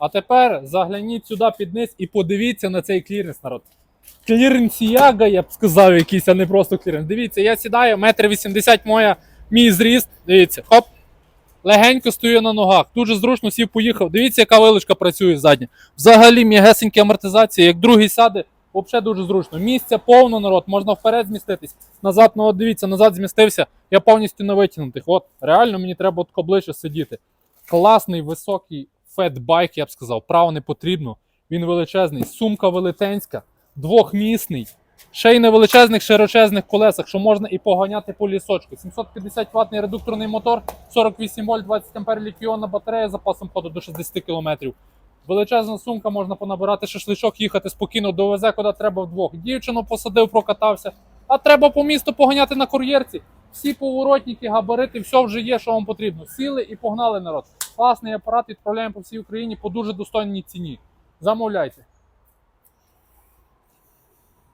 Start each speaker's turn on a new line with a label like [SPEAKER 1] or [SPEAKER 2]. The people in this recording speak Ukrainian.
[SPEAKER 1] А тепер загляніть сюди під низ і подивіться на цей кліренс, народ. Кліренсіяга, я б сказав, якийсь, а не просто кліренс. Дивіться, я сідаю, метр вісімдесят моя, мій зріст. Дивіться, хоп. Легенько стою на ногах. Дуже зручно сів поїхав. Дивіться, яка вилочка працює задня. Взагалі м'ягесенькі амортизації, як другий сяде, взагалі дуже зручно. Місця повно народ, можна вперед зміститись. Назад, ну от дивіться, назад змістився. Я повністю на витягнутих. От, реально мені треба от ближче сидіти. Класний високий фетбайк, я б сказав. Право не потрібно. Він величезний. Сумка велетенська, двохмісний. Ще й на величезних широчезних колесах, що можна і поганяти по лісочку. 750 ваттний редукторний мотор, 48 вольт, 20 ампер літіонна батарея запасом ходу до 60 км. Величезна сумка, можна понабирати шашличок, їхати спокійно, довезе куди треба вдвох. Дівчину посадив, прокатався. А треба по місту поганяти на кур'єрці. Всі поворотники, габарити, все вже є, що вам потрібно. Сіли і погнали народ. Класний апарат, відправляємо по всій Україні по дуже достойній ціні. Замовляйте.